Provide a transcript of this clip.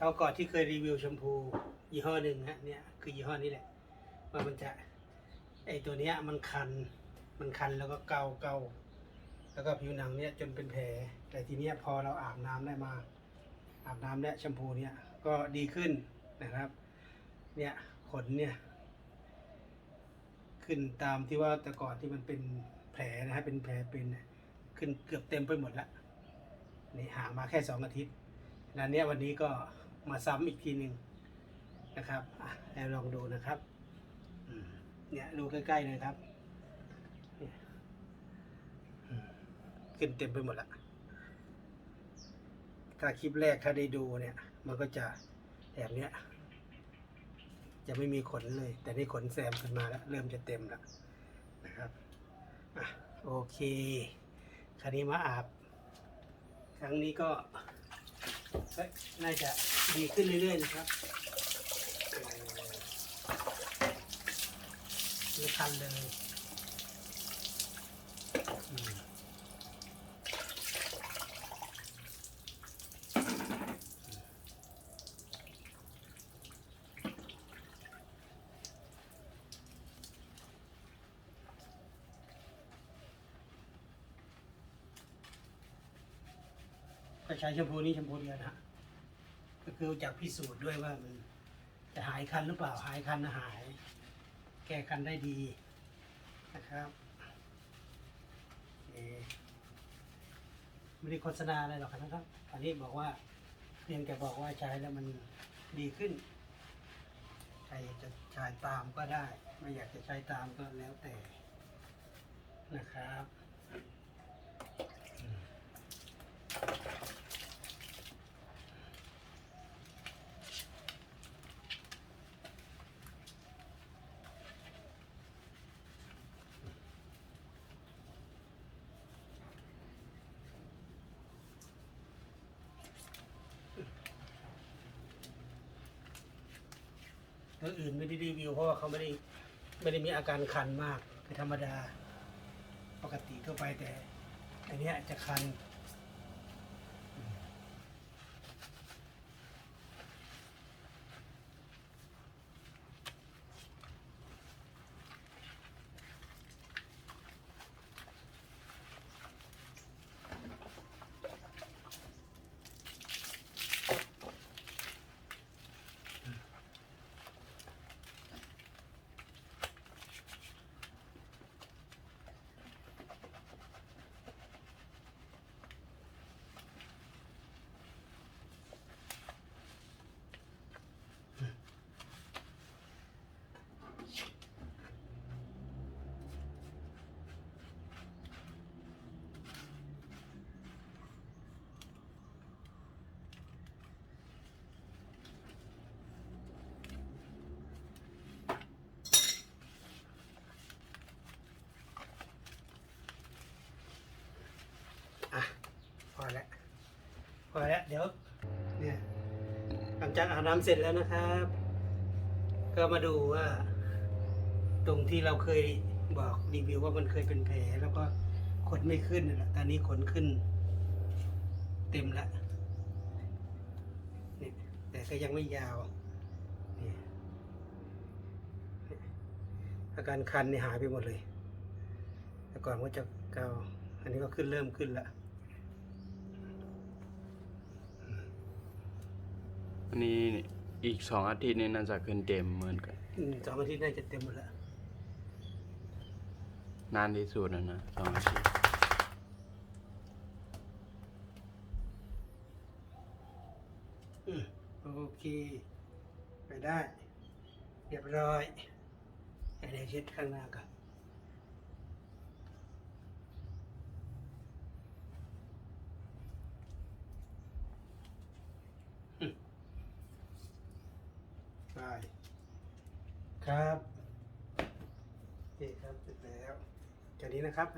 คราก่อนที่เคยรีวิวแชมพูยี่ห้อหนึ่งฮะเนี่ยคือยี่ห้อนี้แหละว่ามันจะไอตัวเนี้ยมันคันมันคันแล้วก็เกาเกาแล้วก็ผิวหนังเนี่ยจนเป็นแผลแต่ทีเนี้ยพอเราอาบน้ำได้มาอาบน้ำเนี่ยแชมพูเนี่ยก็ดีขึ้นนะครับ เนี่ยขนเนี่ยขึ้นตามที่ว่าแต่ก่อนที่มันเป็นแผลนะฮะเป็นแผลเป็นขึ้นเกือบเต็มไปหมดละนี่ห่างมาแค่สองอาทิตย์นั้นเนี่ยวันนี้ก็ มาซ้ำอีกทีหนึ่งนะครับอะแล้วลองดูนะครับเนี่ยดูใกล้ๆเลยครับขึ้นเต็มไปหมดละถ้าคลิปแรกถ้าได้ดูเนี่ย มันก็จะแบบเนี้ยจะไม่มีขนเลย แต่นี่ขนแซมขึ้นมาแล้ว เริ่มจะเต็มแล้วนะครับอะโอเค คราวนี้มาอาบ ครั้งนี้ก็ น่าจะดีขึ้นเรื่อยๆนะครับเอ่อไม่คันเลย ก็ใช้แชมพูนี้แชมพูเดียวนะฮะก็คือจากพิสูจน์ด้วยว่ามันจะหายคันหรือเปล่าหายคันนะหาย แก้คันได้ดีนะครับไม่ได้โฆษณาอะไรหรอกนะครับอันนี้บอกว่าเพียงแต่บอกว่าใช้แล้วมันดีขึ้น ใครจะใช้ตามก็ได้ ไม่อยากจะใช้ตามก็แล้วแต่นะครับ ตัวอื่นไม่ได้รีวิว เพราะว่าเขาไม่ได้ไม่ได้มีอาการคันมากคือธรรมดา ปกติทั่วไปแต่อันเนี้ยจะคัน อแล้วเดี๋ยวเนี่ยหลังจากอาบน้ำเสร็จแล้วนะครับ ก็มาดูว่า ตรงที่เราเคยบอกรีวิวว่ามันเคยเป็นแผลแล้วก็ขนไม่ขึ้นนั่ะตอนนี้ขนขึ้น เต็มล้วเนี่ยแต่ก็ยังไม่ยาวเนี่ยอาการคันเนี่ยหายไปหมดเลย แต่ก่อนก็จะเกาอันนี้ก็ขึ้นเริ่มขึ้นแล้ว อันนี้อีกสองอาทิตย์นี้น่าจะขึ้นเต็มเหมือนกันอืมสองอาทิตย์น่าจะเต็มหมดแล้วนานที่สุดนะนะสองอาทิตย์อืมโอเค ไปได้ เรียบร้อยเดี๋ยวเช็ดข้างหน้าก่อน ไปครับโอเคครับเสร็จแล้วแค่นี้นะครับ